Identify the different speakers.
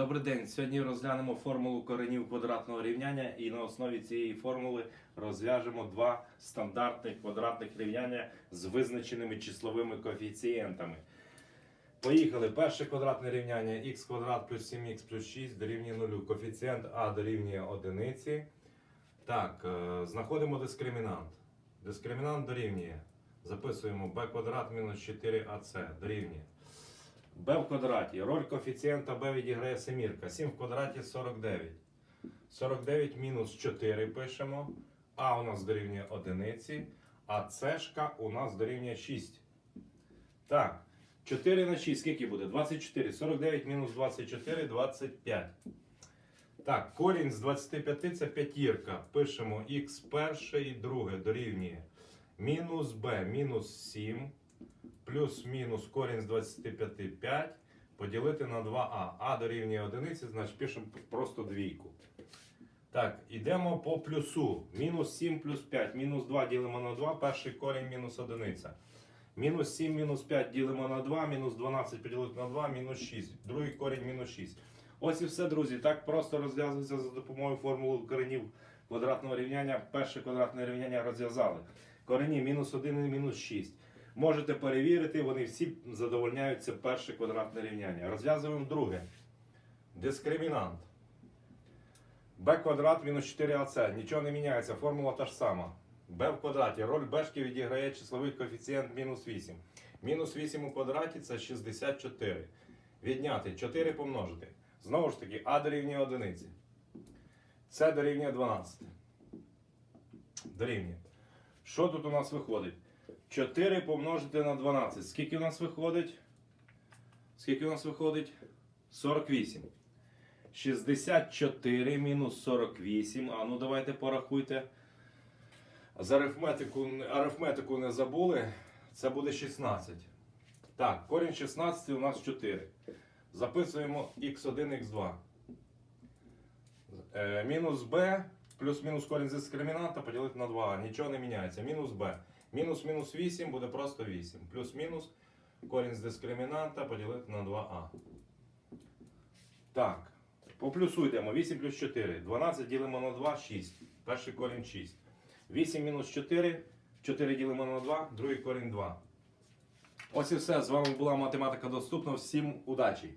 Speaker 1: Добрий день. Сьогодні розглянемо формулу коренів квадратного рівняння і на основі цієї формули розв'яжемо два стандартних квадратних рівняння з визначеними числовими коефіцієнтами. Поїхали. Перше квадратне рівняння х квадрат плюс 7х плюс 6 дорівнює 0. Коефіцієнт а дорівнює 1. Так, е, знаходимо дискримінант. Дискримінант дорівнює. Записуємо b квадрат мінус 4ac дорівнює. B в квадраті. Роль коефіцієнта b відіграє семірка. 7 в квадраті 49. 49 мінус 4 пишемо. А у нас дорівнює одиниці. А С у нас дорівнює 6. Так. 4 на 6 скільки буде? 24. 49 мінус 24 25. Так, корінь з 25 це п'ятірка. Пишемо х перше і друге дорівнює мінус b мінус 7 плюс-мінус корінь з 25 5 поділити на 2а. А дорівнює 1, значить пишемо просто двійку. Так, йдемо по плюсу. Мінус 7 плюс 5. Мінус 2 ділимо на 2, перший корінь мінус 1. Мінус 7 мінус 5 ділимо на 2, мінус 12 поділити на 2, мінус 6. Другий корінь мінус 6. Ось і все, друзі. Так просто розв'язується за допомогою формули коренів квадратного рівняння. Перше квадратне рівняння розв'язали. Корені мінус 1 і мінус 6. Можете перевірити, вони всі задовольняють це перше квадратне рівняння. Розв'язуємо друге. Дискримінант. b квадрат мінус 4ac. Нічого не міняється, формула та ж сама. b в квадраті. Роль бешки відіграє числовий коефіцієнт мінус 8. Мінус 8 у квадраті це 64. Відняти 4 помножити. Знову ж таки, а дорівнює 1. Це дорівнює 12. Дорівнює. Що тут у нас виходить? 4 помножити на 12. Скільки у нас виходить? Скільки у нас виходить? 48. 64 мінус 48. А ну давайте порахуйте. З арифметику, арифметику не забули. Це буде 16. Так, корінь 16 у нас 4. Записуємо x1, x2. Е, мінус b плюс-мінус корінь з дискримінанта поділити на 2. Нічого не міняється. Мінус b. Мінус мінус 8 буде просто 8. Плюс-мінус корінь з дискримінанта поділити на 2а. Так. По плюсу йдемо. 8 плюс 4. 12 ділимо на 2, 6. Перший корінь 6. 8 мінус 4. 4 ділимо на 2, другий корінь 2. Ось і все. З вами була математика доступна. Всім удачі!